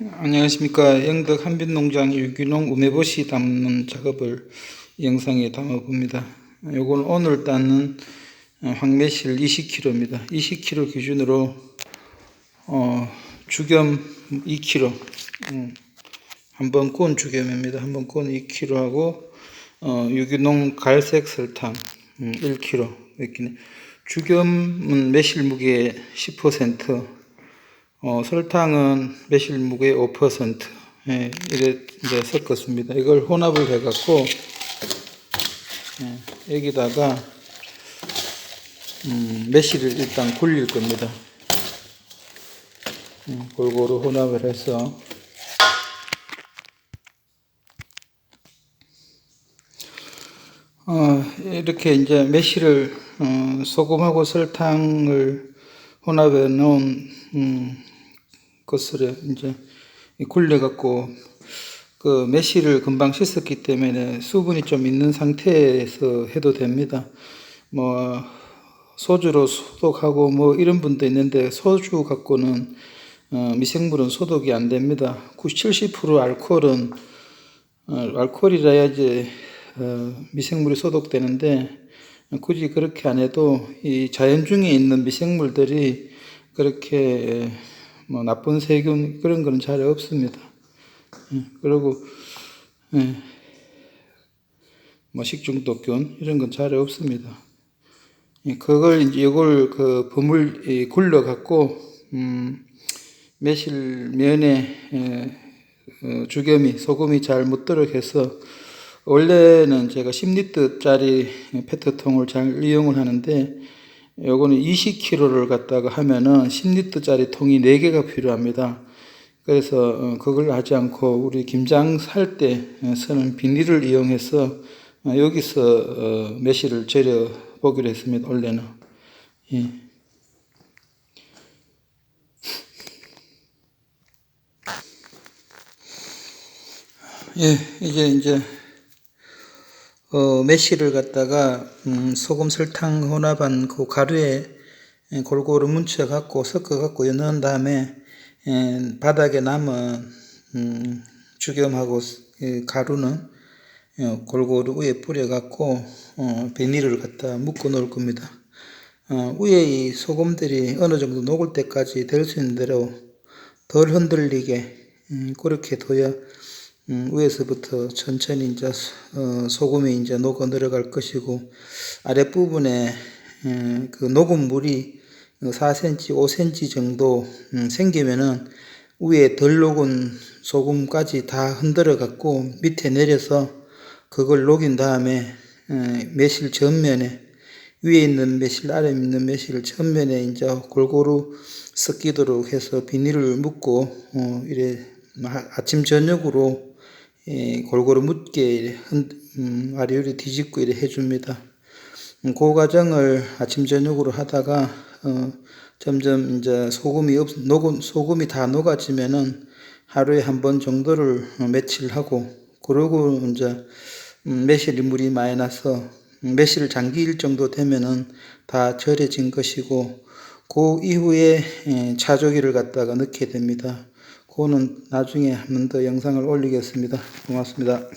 안녕하십니까. 영덕 한빛농장 유기농 우메보시 담는 작업을 이 영상에 담아봅니다. 요건 오늘 따는 어, 황매실 20kg입니다. 20kg 기준으로 어, 주겸 2kg, 음, 한번 꼰 주겸입니다. 한번 꼰 2kg 하고 어, 유기농 갈색 설탕 음, 1kg 이렇게 주겸은 매실 무게 10%, 어, 설탕은 매실 무게 5%, 예, 이제 섞었습니다. 이걸 혼합을 해갖고, 예, 여기다가, 음, 매실을 일단 굴릴 겁니다. 음, 골고루 혼합을 해서, 어, 이렇게 이제 매실을, 어, 소금하고 설탕을 혼합해 놓은, 음, 것을 이제 굴려갖고 그 매실을 금방 씻었기 때문에 수분이 좀 있는 상태에서 해도 됩니다. 뭐 소주로 소독하고 뭐 이런 분도 있는데 소주 갖고는 어, 미생물은 소독이 안 됩니다. 70% 알코올은 어, 알코올이라야지 어, 미생물이 소독되는데 굳이 그렇게 안 해도 이 자연 중에 있는 미생물들이 그렇게 뭐 나쁜 세균 그런 거는 잘 없습니다. 예, 그리고 예, 뭐 식중독균 이런 건 잘 없습니다. 예, 그걸 이제 이걸 그 버물 굴러 갖고 음, 매실 면에 예, 어, 주겸이 소금이 잘 묻도록 해서 원래는 제가 10리터짜리 페트통을 잘 이용을 하는데 요거는 20kg를 갖다가 하면은 10리터짜리 통이 4개가 필요합니다. 그래서 어, 그걸 하지 않고 우리 김장 살 때 쓰는 비닐을 이용해서 어, 여기서 어, 매실을 절여 보기로 했습니다. 원래는. 예. 예, 이제 이제 어, 매실을 갖다가 음, 소금 설탕 혼합한 그 가루에 에, 골고루 뭉쳐 갖고 섞어 갖고 넣은 다음에 에, 바닥에 남은 음, 에, 가루는 어, 골고루 위에 뿌려 갖고 어, 비닐을 갖다 묶어 놓을 겁니다. 어, 위에 이 소금들이 어느 정도 녹을 때까지 될 수 있는 대로 덜 흔들리게 음, 그렇게 둬야 음, 위에서부터 천천히 이제 어, 소금이 이제 녹아 내려갈 것이고 아랫부분에 음, 그 녹은 물이 4cm, 5cm 정도 음, 생기면은 위에 덜 녹은 소금까지 다 흔들어 갖고 밑에 내려서 그걸 녹인 다음에 음, 매실 전면에 위에 있는 매실 아래 있는 매실 전면에 이제 골고루 섞이도록 해서 비닐을 묶고 어, 이래 아침 저녁으로 예, 골고루 묻게 음, 아리오리 뒤집고 이래 해줍니다. 음, 그 과정을 아침 저녁으로 하다가 어, 점점 이제 소금이 없 녹은 소금이 다 녹아지면은 하루에 한 번 정도를 어, 며칠 하고 그러고 이제 음, 매실 물이 많이 나서 음, 매실 장기일 정도 되면은 다 절여진 것이고 그 이후에 예, 차조기를 갖다가 넣게 됩니다. 그거는 나중에 한 번 더 영상을 올리겠습니다. 고맙습니다.